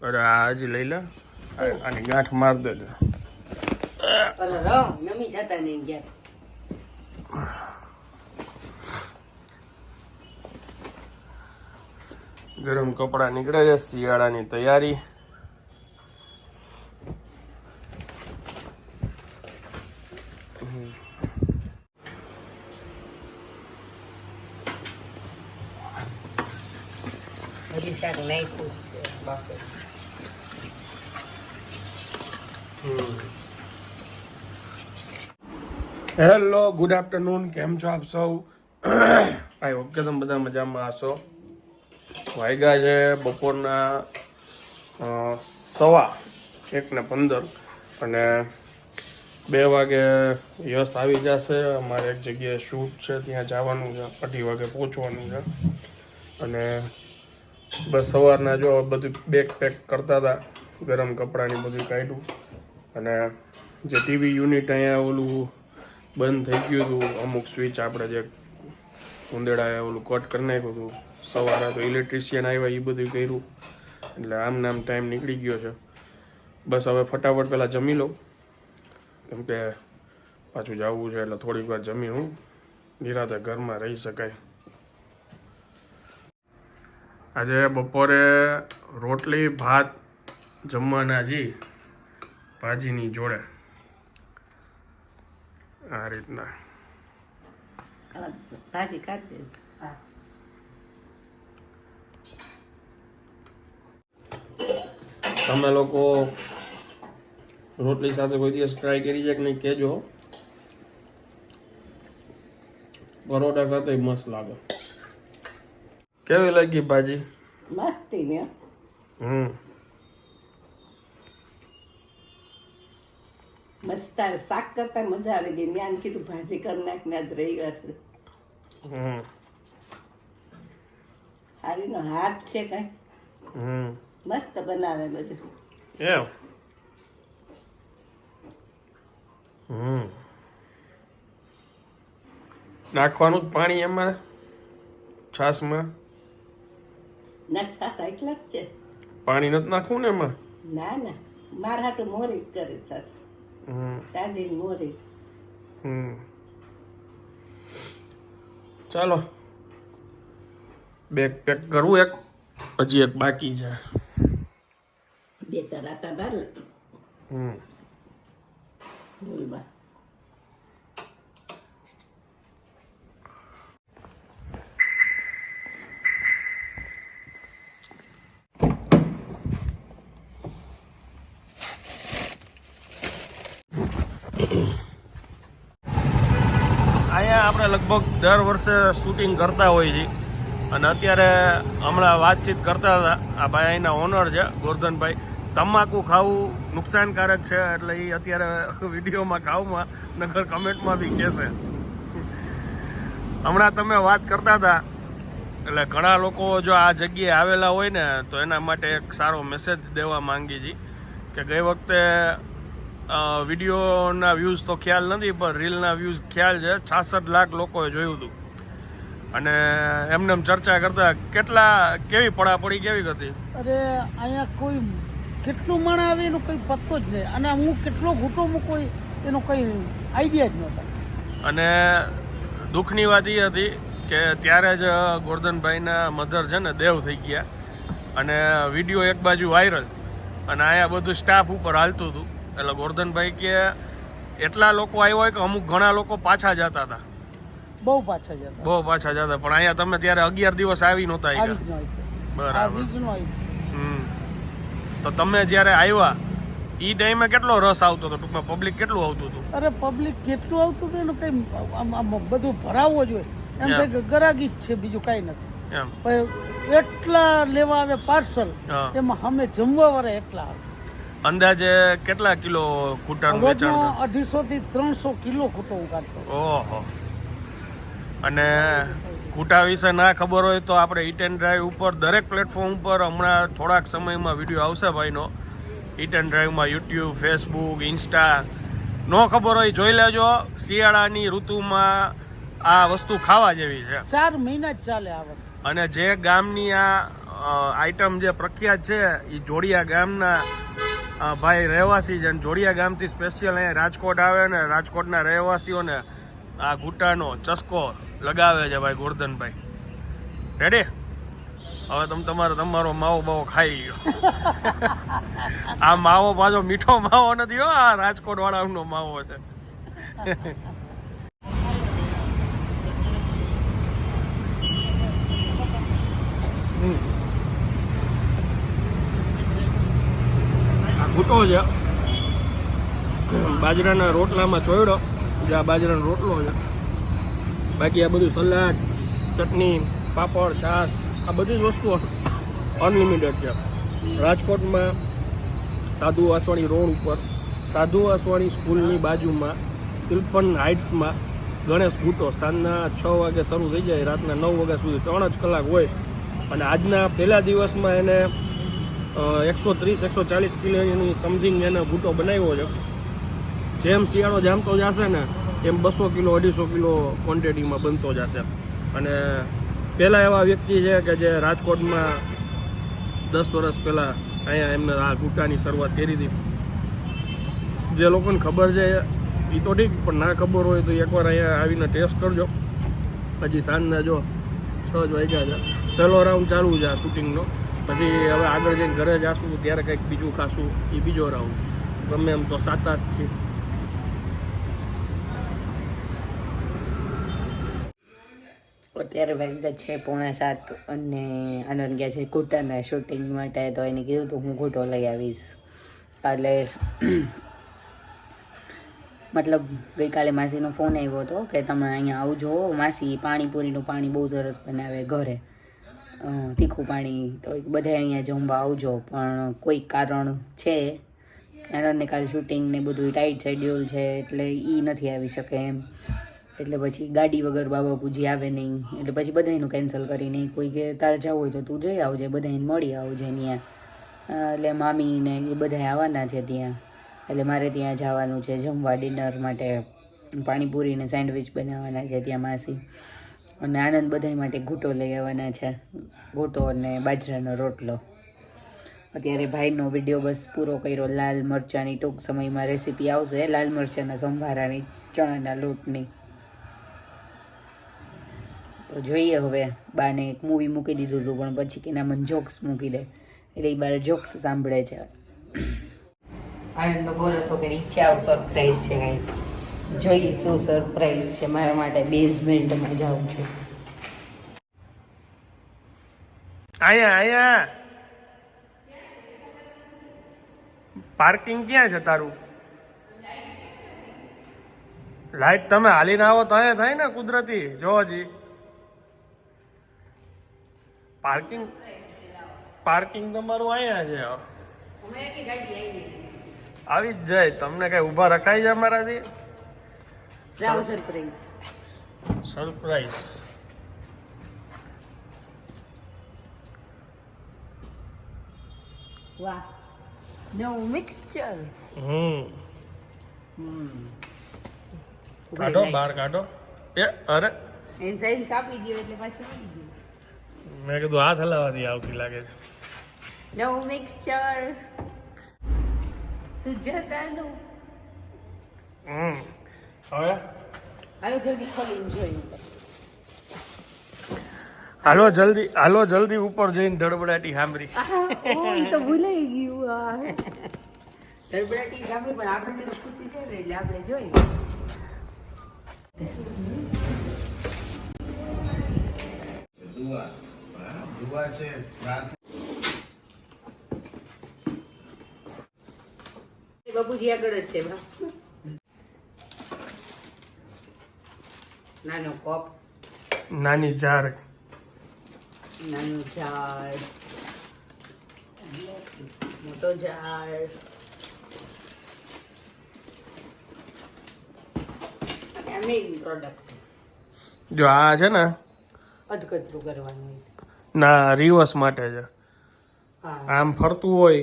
અરે આ હજી લઈ લે. અને આની ગાંઠ માર દેજો અરે રમ નમી જતા નહીં ગયા ગરમ કપડા નીકળે છે શિયાળાની તૈયારી હજી શાક નાખ્યું છે બાપરે હેલો, ગુડ આફ્ટરનૂન, કેમ છો આપ સૌ? આઈ હોપ કે તમે બધા મજામાં હશો. વાગ્યા છે બપોરના સવા એક ને પંદર અને બે વાગે યશ આવી જશે. અમારે એક જગ્યાએ શૂટ છે, ત્યાં જવાનું છે, અઢી વાગે પહોંચવાનું છે. અને બસ સવારના જો બધું બેગ પેક કરતા હતા, ગરમ કપડાની બધું કાઢ્યું. અને જે ટીવી યુનિટ અહીંયા ઓલું બંધ થઈ ગયું હતું. અમુક સ્વિચ આપણે જે ઉંદેડાએ ઓલું કટ કરી નાખ્યું હતું. સવારે તો ઇલેક્ટ્રિશિયન આવ્યા એ બધું કર્યું. એટલે આમ નામ ટાઈમ નીકળી ગયો છે. બસ હવે ફટાફટ પહેલાં જમી લઉં. કેમ કે પાછું જવું છે એટલે થોડીક વાર જમી હું. નિરાતે ઘરમાં રહી શકાય. આજે બપોરે રોટલી, ભાત જમવાના જી, ભાજીની જોડે. આ રીતના. ભાજી કાઢી તમે લોકો રોટલી સાથે કોઈ દિવસ ટ્રાય કરી છે કે નહીં કહેજો. પરોઠા સાથે મસ્ત લાગે. કેવી લાગી ભાજી? મસ્તી ને. હમ. મસ્ત આવે શાક કરતા મજા આવી ગઈ મેં કીધું ભાજી કરી નાખ ને આજ રહી ગયા છે. હારીનો હાથ છે કઈ. હમ. મસ્ત બનાવે બધું. હમ. નાખવાનું જ પાણી એમાં? છાસમાં ના છાસ એટલા જ છે. પાણી નથી નાખવું ને એમાં? ના ના. મારા હાટું મોરી જ કરે છે હમ તાજી મોરી ચાલો. બેગ પેક કરવું એક હજી એક બાકી છે. બે ચાર આટા બાર હમ. બોલમાં અહીંયા આપણે લગભગ દર વર્ષે શૂટિંગ કરતા હોઈએ છીએ અને અત્યારે હમણાં વાતચીત કરતા હતા. આ ભાઈ અહીંના ઓનર છે, ગોરધનભાઈ. તમાકુ ખાવું નુકસાનકારક છે, એટલે એ અત્યારે વિડીયોમાં ખાવમાં નગર કમેન્ટમાં બી કહેશે. હમણાં તમે વાત કરતા હતા, એટલે ઘણા લોકો જો આ જગ્યાએ આવેલા હોય ને, તો એના માટે એક સારો મેસેજ દેવા માંગી છીએ કે ગઈ વખતે વિડીયોના વ્યૂઝ તો ખ્યાલ નથી પણ રીલના વ્યૂઝ ખ્યાલ છે. છાસઠ લાખ લોકોએ જોયું હતું. અને એમને એમ ચર્ચા કરતા કેટલા કેવી પડાપડી કેવી હતી અરે અહીંયા કોઈ કેટલું મણ આવે એનો કંઈ પત્તો જ નહીં. અને હું કેટલો ઘૂંટો મૂકું એનો કંઈ આઈડિયા જ નહોતો. અને દુઃખની વાત એ હતી કે ત્યારે જ ગોરધનભાઈના મધર છે ને દેવ થઈ ગયા. અને વીડિયો એક બાજુ વાયરલ અને અહીંયા બધું સ્ટાફ ઉપર હાલતું હતું. એટલે ગોરધનભાઈ કે એટલા લોકો આવ્યા હોય કે અમુક ઘણા લોકો પાછા જતા હતા. બહુ પાછા જતા બહુ પાછા જતા પણ અહીંયા તમે ત્યારે અગિયાર દિવસ આવી નહોતા બરાબર. તો તમે જ્યારે આવ્યા એ ટાઈમે કેટલો રસ આવતો હતો? ટૂંકમાં પબ્લિક કેટલું આવતું હતું? અરે પબ્લિક કેટલું આવતું હતું એનું કંઈ બધું ભરાવવો જોઈએ. એમ. થાય કે ગરાગી જ છે બીજું કઈ નથી. એમ. એટલા લેવા આવે પાર્સલ એમાં અમે જમવા વાળા એટલા આવે. અંદાજે કેટલા કિલો કૂટાનું વેચાણ અઢીસો થી ત્રણસો કિલો ખોટો ઉગાડતો ઓહો. અને કૂટા વિશે ના ખબર હોય તો આપણે ઈટ એન્ડ ડ્રાઈવ ઉપર દરેક પ્લેટફોર્મ ઉપર હમણાં થોડાક સમયમાં વીડિયો આવશે ભાઈનો. ઇટ એન્ડ ડ્રાઈવમાં યુટ્યુબ ફેસબુક ઇન્સ્ટા નો ખબર હોય જોઈ લેજો શિયાળાની ઋતુમાં આ વસ્તુ ખાવા જેવી છે. ચાર મહિના જ ચાલે આ વસ્તુ. અને જે ગામની આ આઈટમ જે પ્રખ્યાત છે એ જોડિયા ગામના ભાઈ રહેવાસી છે જોડિયા ગામથી સ્પેશિયલ અહીંયા રાજકોટ આવે ને રાજકોટના રહેવાસીઓને આ ઘૂંટાનો ચસ્કો લગાવે છે ભાઈ ગોરધનભાઈ. રેડી હવે તમે તમારો તમારો માવો બાવો ખાઈ ગયો આ માવો પાછો મીઠો માવો નથી હો, આ રાજકોટ વાળાનો માવો છે. આ છે. બાજરાના રોટલામાં ચોયડો, જે આ બાજરાનો રોટલો છે. બાકી આ બધું સલાડ, ચટણી, પાપડ, છાશ, આ બધી જ વસ્તુઓ અનલિમિટેડ છે. રાજકોટમાં સાધુ વાસવાણી રોડ ઉપર, સાધુ વાસવાણી સ્કૂલની બાજુમાં, સિલ્પન હાઇટ્સમાં ગણેશ ગુટો સાંજના છ વાગે શરૂ થઈ જાય, રાતના નવ વાગ્યા સુધી ત્રણ જ કલાક હોય. અને આજના પહેલા દિવસમાં એને એકસો ત્રીસ, એકસો ચાલીસ કિલોની સમથિંગ એને ભૂટો બનાવ્યો છે. જેમ શિયાળો જામતો જશે ને એમ બસો કિલો, અઢીસો કિલો ક્વોન્ટિટીમાં બનતો જશે. અને પહેલાં એવા વ્યક્તિ છે કે જે રાજકોટમાં દસ વર્ષ પહેલાં અહીંયા એમને આ ગુટાની શરૂઆત કરી હતી. જે લોકોને ખબર છે, એ તો ઠીક, પણ ના ખબર હોય તો એકવાર અહીંયા આવીને ટેસ્ટ કરજો. હજી સાંજના જો છ જ વાગ્યા છે. પહેલો રાઉન્ડ ચાલુ છે આ શૂટિંગનો પછી હવે આગળ જઈને ઘરે જાશું, ત્યારે કંઈક બીજું ખાશું, એ બીજો રાઉન્ડ. ગમે એમ તો સાત છે. અત્યારે વાગ્યા છે પોણા સાત અને આનંદ ગયા છે કુટાના શૂટિંગ માટે, તો એને કીધું તો હું ઘૂંટો લઈ આવીશ. એટલે મતલબ ગઈકાલે માસીનો ફોન આવ્યો હતો કે તમે અહીંયા આવજો, માસી પાણીપુરીનું પાણી બહુ સરસ બનાવે ઘરે. તીખું પાણી તો બધા અહીંયા જમવા આવજો. પણ કોઈ કારણ છે? કારણને કાલે શૂટિંગ ને બધું ટાઈટ શેડ્યુલ છે એટલે એ નથી આવી શકે એમ. એટલે પછી ગાડી વગર બાબા પૂજી આવે નહીં. એટલે પછી બધાયનું કેન્સલ કરી નહીં. કોઈ કે તારે જવું હોય તો તું જઈ આવજે બધાને મળી આવજે ત્યાં એટલે મામી ને એ બધા આવવાના છે ત્યાં. એટલે મારે ત્યાં જવાનું છે જમવા ડિનર માટે. પાણીપુરી ને સેન્ડવિચ બનાવવાના છે ત્યાં માસી. અને આનંદ બધાય માટે ઘૂંટો લઈ આવવાના છે. ઘૂંટો અને બાજરાનો રોટલો. અત્યારે ભાઈનો વીડિયો બસ પૂરો કર્યો. લાલ મરચાંની ટૂંક સમયમાં રેસીપી આવશે. લાલ મરચાંના સંભારાની, ચણાના લોટની. તો જોઈએ હવે. બાને એક મૂવી મૂકી દીધું હતું, પણ પછી કે મને જોક્સ મૂકી દે. એટલે એ બાર જોક્સ સાંભળે છે. આનંદનો બોલ હતો કે ઈચ્છા સરપ્રાઈઝ છે કંઈ. જોઈએ શું સરપ્રાઈઝ છે મારા માટે બેઝમેન્ટમાં જાઉં છું. અહીંયા અહીંયા પાર્કિંગ ક્યાં છે તારું? લાઈટ તમે હાલીને આવો તો અહીંયા થાય ને કુદરતી. જો હજી. પાર્કિંગ પાર્કિંગ તમારું અહીંયા છે આવી. જ જાય. તમને કઈ ઊભા રખાય છે અમારાથી સરપ્રાઈઝ સરપ્રાઈઝ વાહ નવું મિક્સચર હમ કાઢો બહાર કાઢો. એ અરે. એને સાઈન કાપી ગયો એટલે પાછું આવી ગયું મેં કીધું હાથ હલાવવાથી આવતી લાગે છે. નવું મિક્સચર સુજાતાનું. હમ હવે? હાલો જલ્દી ખોલીને જોઈએ હાલો જલ્દી હાલો જલ્દી ઉપર જઈને ધડબડાટી સાંભળી. ઓ ઈ તો ભૂલાઈ ગયું આ. ધડબડાટી સાંભળી પણ આપણને તો ખુશી છે ને એટલે આપણે જોઈએ દુઆ દુઆ છે પ્રાર્થના બાપુજી આગળ જ છે બા. નાનો કપ નાની જાર. નાનું ઝાડ મોટો ઝાડ જો આ છે ને અધકચરું કરવાનું ના રિવર્સ માટે છે. આમ ફરતું હોય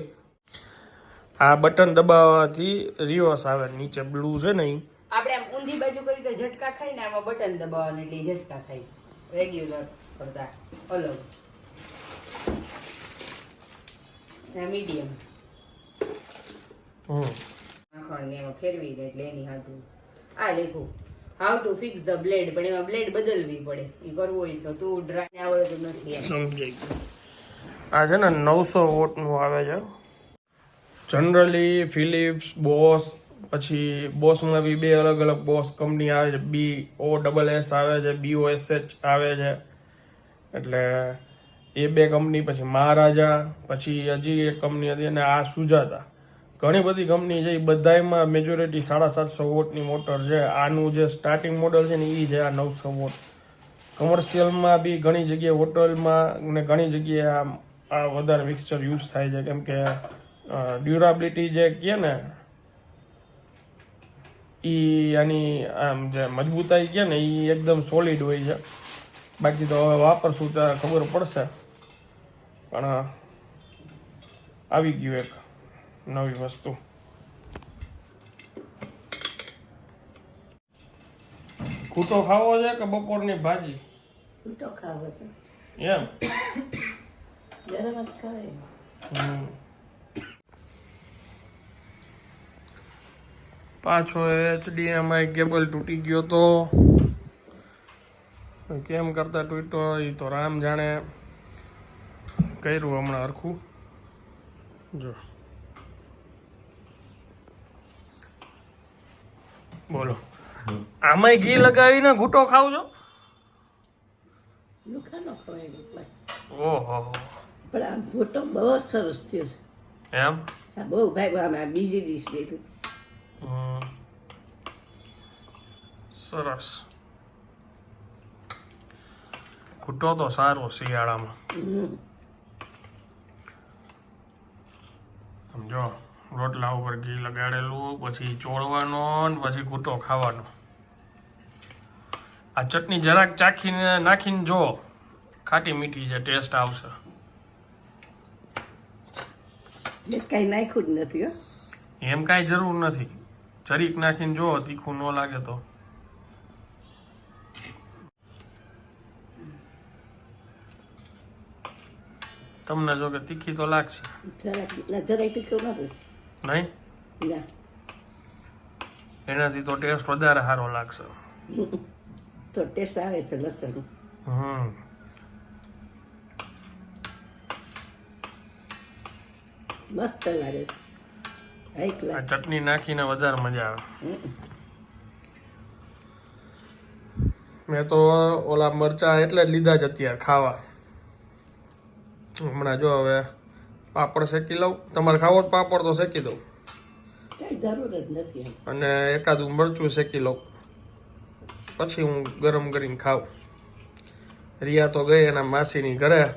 આ બટન દબાવવાથી રિવર્સ આવે. નીચે બ્લુ છે ને. આપણે આમ ઊંધી બાજુ કરી તો ઝટકા ખાઈ ને આમાં બટન દબાવવાનું એટલે ઝટકા ખાઈ. રેગ્યુલર કરતા અલગ. મીડિયમ હમ. માખણ ને એમાં ફેરવી દે એટલે એની હાટું આ લેખું. How to fix the blade પણ એમાં બ્લેડ બદલવી પડે. એ કરવું હોય તો તું ડ્રાય આવડતું નથી સમજાઈ ગયું. આ છે ને નવસો વોટનું આવે છે. જનરલી ફિલિપ્સ બોસ પછી બોસમાં બી બે અલગ અલગ બોસ કંપની આવે છે. બી ઓ ડબલ એસ આવે છે, બી ઓ એસ એચ આવે છે. એટલે એ બે કંપની, પછી મહારાજા, પછી હજી એક કંપની હતી અને આ સુજાતા. ઘણી બધી કંપની છે, એ બધામાં મેજોરિટી સાડા સાતસો વોટની મોટર છે. આનું જે સ્ટાર્ટિંગ મોડલ છે ને એ છે આ નવસો વોટ. કમર્શિયલમાં બી ઘણી જગ્યાએ હોટલમાં ને ઘણી જગ્યાએ આ વધારે મિક્સચર યુઝ થાય છે. કેમ કે ડ્યુરાબિલિટી જે કહે ને એ આની આમ જે મજબૂતાઈ છે ને એ એકદમ સોલિડ હોય છે. બાકી તો હવે વાપરશું ત્યારે ખબર પડશે. પણ આવી ગયું એક નવી વસ્તુ. ખૂટો ખાવો છે કે બપોરની ભાજી? ખૂટો ખાવો છે. એમ. ગરમ જ પાછો એચડીએમઆઈ કેબલ તૂટી ગયો તો. કેમ કરતા તૂટ્યો એ તો રામ જાણે કર્યું હમણાં હરખું. જો. બોલો. આમાંય ઘી લગાવીને ઘૂંટો ખાવ છો? ઓહો. પણ આ ફોટો બહુ સરસ થયો છે. એમ? બહુ ભાઈ બીજી ડીશ લીધું. સરસ. ખૂટો તો સારો શિયાળામાં. સમજો રોટલા ઉપર ઘી લગાડેલું પછી ચોળવાનો પછી ઘૂંટો ખાવાનો. આ ચટણી જરાક ચાખીને નાખીને જો ખાટી મીઠી છે ટેસ્ટ આવશે. કાંઈ નાખ્યું જ નથી એમ કાંઈ જરૂર નથી. જરીક નાખીને જો તીખું ન લાગે તો. તમને જો કે તીખી તો લાગશે. નહીં? એનાથી તો ટેસ્ટ વધારે સારો લાગશે. તો ટેસ્ટ આવે છે લસણ હમ. મસ્ત લાગે. આ ચટણી નાખીને વધારે મજા આવે. મેં તો ઓલા મરચા એટલે જ લીધા જ અત્યારે ખાવા. હમણાં જો હવે પાપડ શેકી લઉં. તમારે ખાવો પાપડ તો શેકી દઉં. અને એકાદું મરચું શેકી લઉં. પછી હું ગરમ કરીને ખાઉં. રિયા તો ગઈ એના માસીની ઘરે.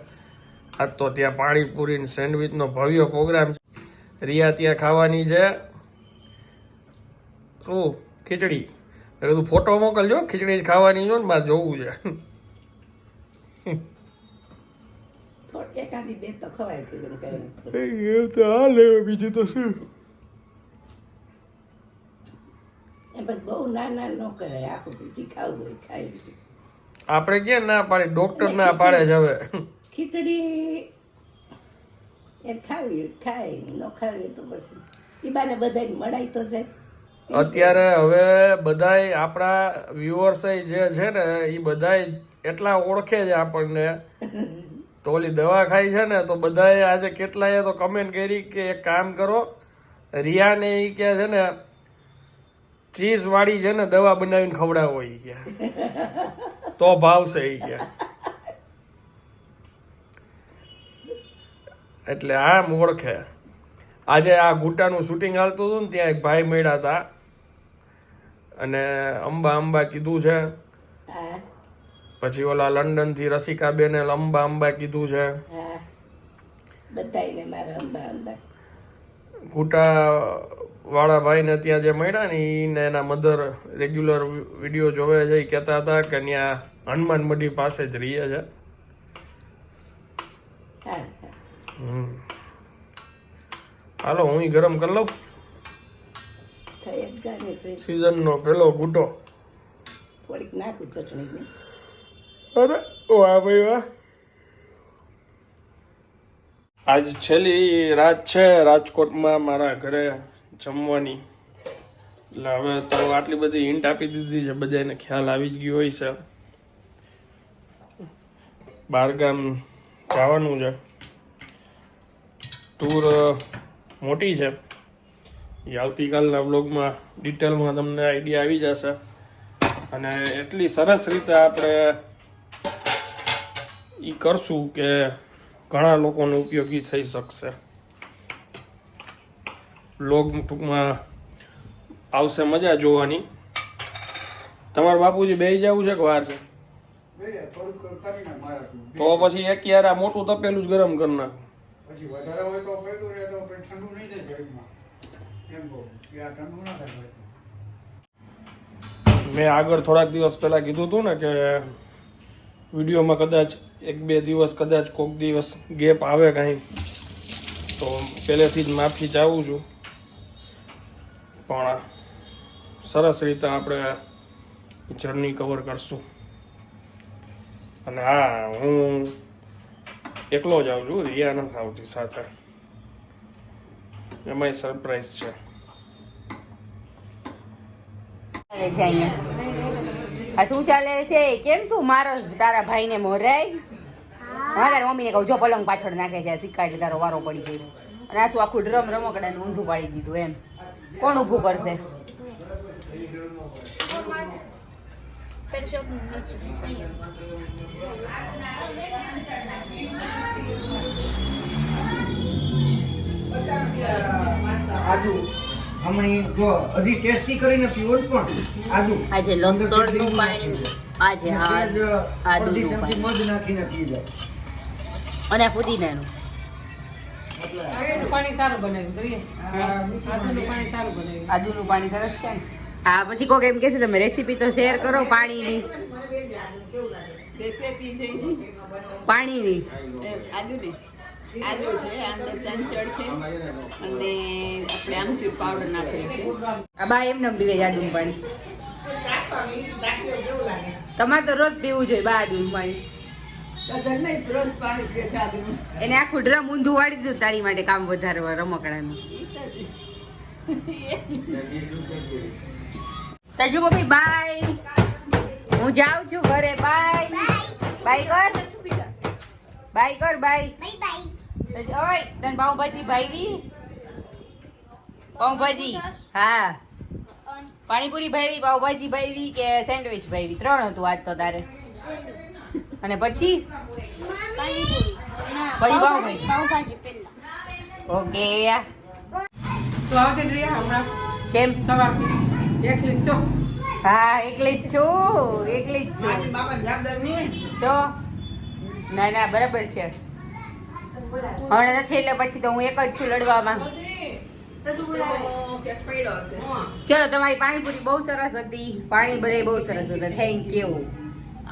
આજ તો ત્યાં પાણીપુરી ને સેન્ડવિચનો ભવ્ય પ્રોગ્રામ છે. રિયા ત્યાં ખાવાની છે. શું? ખીચડી. એટલે તું ફોટો મોકલજો ખીચડી જ ખાવાની જો ને મારે જોવું છે. થોડ એકાદી બે તો ખવાય કે એમ કાંઈ એમ તો હાલે બીજું તો શું? બહુ નાના ન કરાય આખું બીજી ખાવું હોય ખાઈ આપણે ક્યાં ના પાડે? ડોક્ટર ના પાડે જ હવે. ખીચડી એમ ખાવી ખાય ન ખાવી તો પછી. એ બાને બધાને મળાય તો જાય. અત્યારે હવે બધાય આપણા વ્યુઅર્સ જે છે ને એ બધાય એટલા ઓળખે છે આપણને. તો ઓલી દવા ખાઈ છે ને તો બધાએ આજે કેટલાએ તો કમેન્ટ કરી કે એક કામ કરો રિયાને એ કે છે ને ચીઝ વાળી છે ને દવા બનાવીને ખવડાવો એ કે. તો ભાવશે એ કે. એટલે આમ ઓળખે. આજે આ ગુટાનું શૂટિંગ હાલતું હતું ને ત્યાં એક ભાઈ મળ્યા હતા. અને અંબા અંબા કીધું છે. પછી ઓલા લંડનથી રસિકા બેને અંબા અંબા કીધું છે. હા? મારા અંબા અંબા. ગુટા વાળા ભાઈને ત્યાં જે મળ્યા ને એને એના મધર રેગ્યુલર વીડિયો જોવે છે એ કહેતા હતા કે ત્યાં હનુમાન મઢી પાસે જ રહીએ છે. હા. હાલો હું ગરમ કરી લઉં. સિઝનનો પેલો ગુટો થોડીક નાખું ચટણીને. અરે વાહ ભાઈ વાહ. આજ છેલ્લી રાત છે રાજકોટમાં મારા ઘરે જમવાની. એટલે હવે તો આટલી બધી હિન્ટ આપી દીધી છે બધાને ખ્યાલ આવી જ ગયો હોય છે. બહારગામ જવાનું છે. ટૂર મોટી છે. એ આવતીકાલના બ્લોગમાં ડિટેલમાં તમને આઈડિયા આવી જશે. અને એટલી સરસ રીતે આપણે એ કરશું કે ઘણા લોકોને ઉપયોગી થઈ શકશે. બ્લોગ ટૂંકમાં આવશે મજા જોવાની. તમારા બાપુજી બે જવું છે કે વાર છે? તો પછી એક યાર આ મોટું તપેલું જ ગરમ કરી નાખ. પછી વધારે હોય તો પેલું રહે, તો પછી ઠંડુ નહીં થાય શરીરમાં. એમ કહું કે આ ઠંડુ ના થાય. મેં આગળ થોડાક દિવસ પહેલાં કીધું હતું ને કે વિડીયોમાં કદાચ એક બે દિવસ કદાચ કોઈક દિવસ ગેપ આવે કાંઈ, તો પહેલેથી જ માફી ચાહું છું. પણ સરસ રીતે આપણે જર્ની કવર કરશું. અને હા, હું એકલો જ આવું છું, રિયા નથી આવતી સાથે. એમાંય સરપ્રાઈઝ છે. આ શું ચાલે છે? કેમ તું મારો તારા ભાઈને મોરાય? હા, તારા મમ્મીને કહું, જો પલંગ પાછળ નાખે છે સિક્કા એટલે તારો વારો પડી ગયો. અને આ શું આખું ડ્રમ રમકડાનું ઊંધું પાડી દીધું એમ. કોણ ઊભું કરશે? આદુ હમણી જો હજી ટેસ્ટી કરીને પીવો ને પણ આદુ આજે લસણનું પાણી. આજે આદુનું ચમચી પાણી. મધ નાખીને પી જાય અને આ ફુદીનાનું પાણી સારું બનાવ્યું આદુનું પાણી સારું બનાવ્યું. આદુનું પાણી સરસ છે ને? હા પછી કોક એમ કહેશે તમે રેસીપી તો શેર કરો પાણીની. રેસીપી જોઈ છે? પાણીની. આદુની આદુ છે અંદર સંચળ છે. અને આપણે આમચૂર પાવડર નાખેલું છે આ બા એમને પીવે છે પાણી તમારે તો રોજ પીવું જોઈએ બા આદુ પાણી એને આખું ડ્રમ ઊંધું વાળી દીધું તારી માટે કામ વધારવા રમકડાનું. તજુ મમ્મી બાય હું જાઉં છું ઘરે. બાય બાય કર. બાય કર બાય ઓય તને પાઉંભાજી ભાઈવી? પાઉંભાજી. હા. પાણીપુરી ભાઈવી પાઉંભાજી ભાઈવી કે સેન્ડવિચ ભાઈવી? ત્રણ હતું આજ તો તારે. અને પછી? પછી પાઉંભાજી. ઓકે તો આવતી રહ્યા હમણાં? કેમ? સવારથી. એકલી જ છો? હા એકલી જ છું એકલી જ છું. તો? ના ના બરાબર છે. હમણાં નથી એટલે પછી તો હું એક જ છું લડવામાં. ચલો તમારી પાણીપુરી બહુ સરસ હતી. પાણી બધે બહુ સરસ હતા. થેન્ક યુ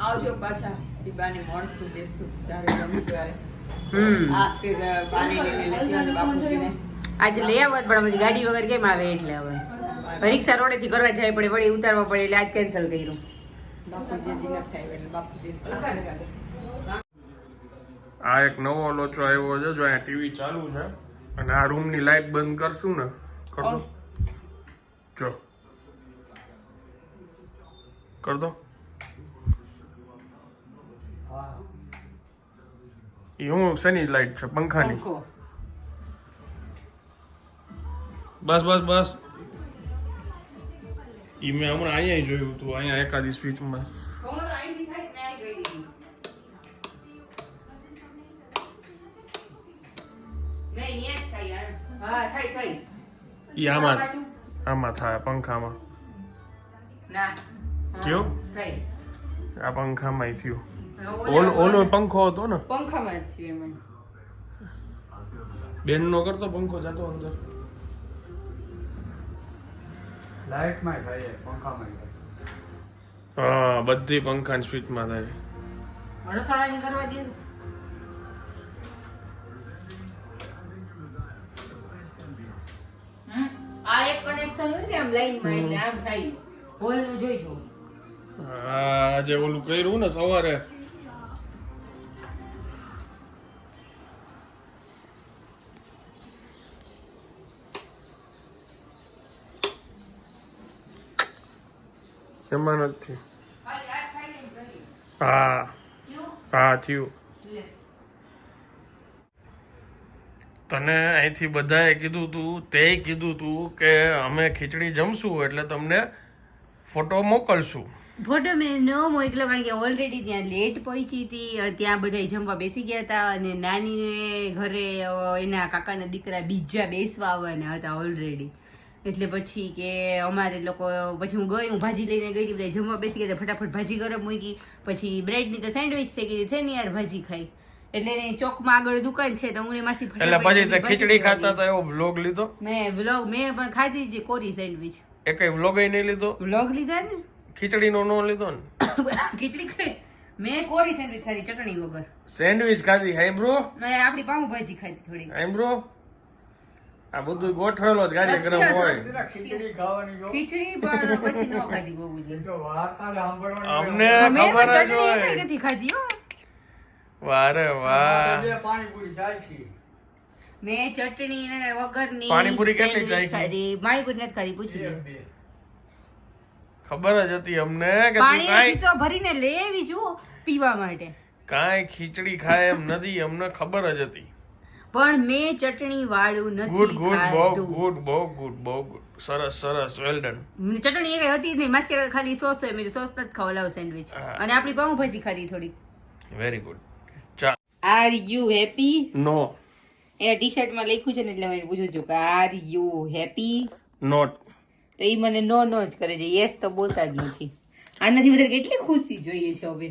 આવજો પાછા. દીબાને મળશું બેસશું ત્યારે જમશું ત્યારે હમ. આ લઈને બાપુજીને. આજે લઈ આવત પણ પછી ગાડી વગર કેમ આવે એટલે હવે? હવે રિક્ષા રોડેથી કરવા જાય પડે વળી ઉતારવા પડે એટલે આજ કેન્સલ કર્યું. ન આ એક નવો લોચો આવ્યો છે જો અહીંયા ટીવી ચાલુ છે. અને આ રૂમની લાઈટ બંધ કરશું ને કર દો જો. કર દો એ હું શેની લાઈટ છે? પંખાની? બસ બસ બસ. ઈ મેં હમણાં અહીંયા જોયું હતું અહીંયા એકાદી સ્વિચમાં થઈ આમાં આમાં થાય પંખામાં. કયો? આ પંખામાં થયું. ઓલો ઓલો પંખો હતો ને? પંખામાં બેન નો કરતો પંખો જતો અંદર. લાઈટમાં થાય પંખામાં થાય હા બધી પંખા સ્વિચમાં થાય. રસોડાની કરવા દે. આ એક કનેક્શન હોય ને આમ લાઈનમાં એટલે આમ થાય. હોલનું જોઈ જો હા આજે ઓલું કર્યું ને સવારે. એમાં નથી. હા. હા, થયું. તને અહીંથી બધાએ કીધું તું તે કીધું તું કે અમે ખીચડી જમશું એટલે તમને ફોટો મોકલશું. ફોટો મેં ન મોકલો કારણ કે ઓલરેડી ત્યાં લેટ પહોંચી હતી. ત્યાં બધા જમવા બેસી ગયા હતા અને નાનીને ઘરે એના કાકાના દીકરા બીજા બેસવા આવવાના હતા ઓલરેડી એટલે પછી કે અમારે લોકો પછી હું ગઈ હું ભાજી લઈને ગઈ હતી જમવા બેસી ગયા ફટાફટ ભાજી ગરમ મૂકી પછી બ્રેડની તો સેન્ડવિચ થઈ ગઈ છે ને યાર ભાજી ખાઈ. એટલે ચોકમાં આગળ દુકાન છે તો હું ને માસી એટલે પછી ખીચડી ખાતા તો એવો બ્લોગ લીધો? મેં વ્લોગ મેં પણ ખાધી જ કોરી સેન્ડવિચ. એ કઈ એ નહીં લીધો? વ્લોગ લીધા ને? ખીચડીનો નો લીધો ને? ખીચડી ખાઈ? મેં કોરી સેન્ડવિચ ખાધી ચટણી વગર. સેન્ડવિચ ખાધી હાઈબ્રો આપડી આપણી પાઉંભાજી ખાધી થોડી હાઈબ્રો આ બધું ગોઠવેલો જ કાર્યક્રમ હોય. ખીચડી ખાવાની ખીચડી પણ પછી ન ખાધી બહુ તો વાર્તા સાંભળવાની અમને મેં ખબર જ ચટણી હોય. નથી ખાધી હો. વારે વાહ. બે પાણીપુરી જાય છે મેં ચટણી ને વગરની પાણીપુરી કેટલી ચાખી? ખાધી. પાણીપુરી નથી ખાધી પૂછી ખબર જ હતી અમને કે પાણી શીશો ભરીને લેવી જુઓ પીવા માટે. કાંઈ ખીચડી ખાય એમ નથી અમને ખબર જ હતી. પણ મેં ચટણી વાળું નથી ગુડ બહુ ગુડ બહુ ગુડ બહુ ગુડ સરસ સરસ. વેલ ડન ચટણી એ હતી જ નહીં. માસી ખાલી સોસ હોય મેં સોસ નથી ખાવા સેન્ડવિચ અને આપણી પાઉંભાજી ખાધી થોડી. વેરી ગુડ ચાલ આર યુ હેપી નો એના ટી શર્ટમાં લખ્યું છે ને એટલે મેં પૂછું છું કે આર યુ હેપી નોટ તો એ મને નો નો જ કરે છે. યસ તો બોલતા જ નથી. આનાથી વધારે કેટલી ખુશી જોઈએ છે હવે.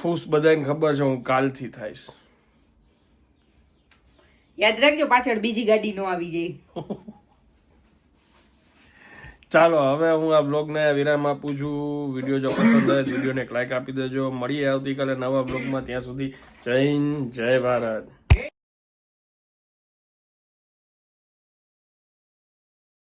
ખુશ બધાને ખબર છે હું કાલથી થઈશ. યાદ રાખજો પાછળ બીજી ગાડી નો આવી જાય. ચાલો, હવે હું આ બ્લોગને વિરામ આપું છું. વીડિયો જો પસંદ આવે વિડીયોને એક લાઇક આપી દેજો. મળીએ આવતીકાલે નવા બ્લોગમાં. ત્યાં સુધી જય જય ભારત.